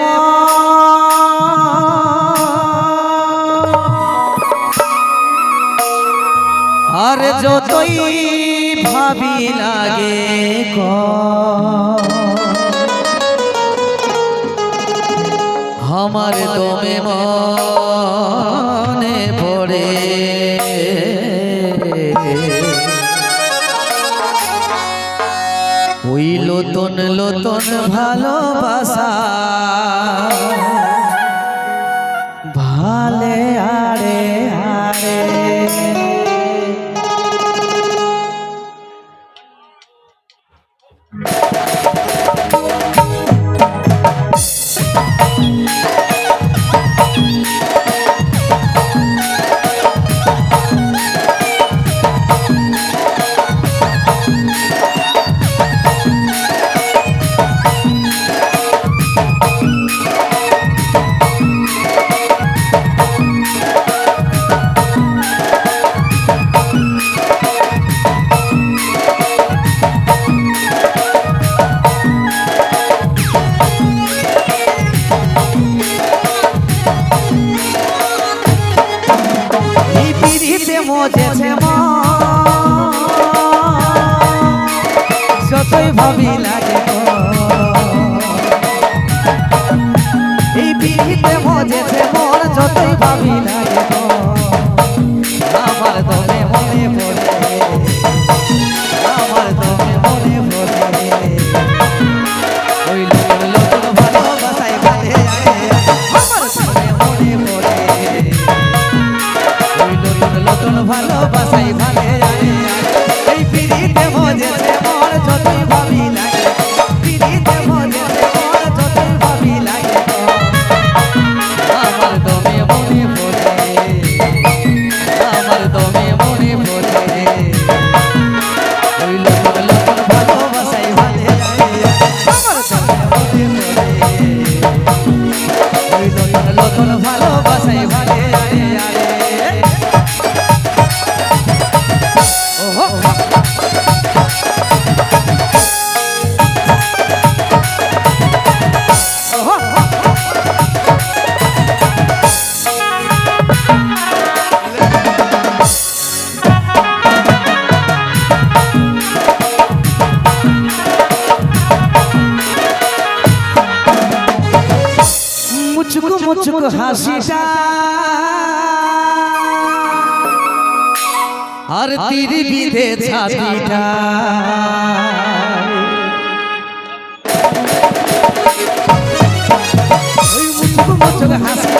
মন। আর যতই ভাবি লাগে আমার দমে মনে পড়ে লোতন লোতন ভালোবাসা। ভালে আরে আরে। মজেছে যতই ভাবি লাগে। এই পিড়িতে মজেছে ভালোবাসাই ভালে মুচুক হাসিটা। আর তীর বিধে ছাতিটা ওই মুচুক মুচুক হাসিটাই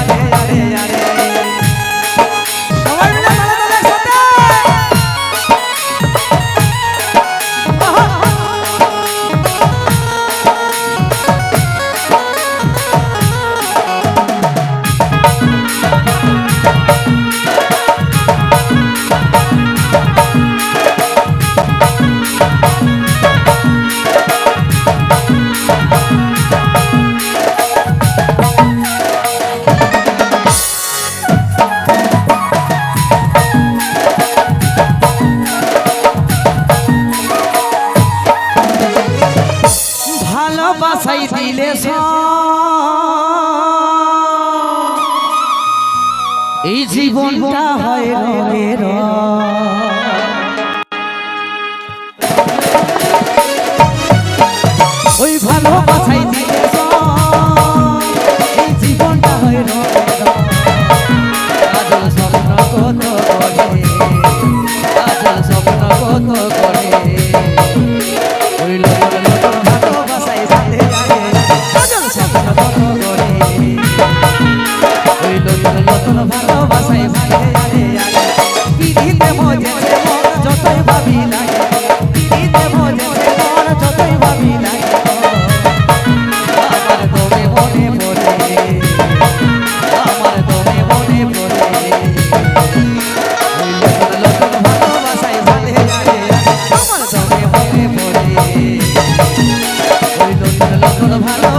দিলে। এই জীবনটা হয় রঙের ওই ভালোবাসাই দিলে ভালো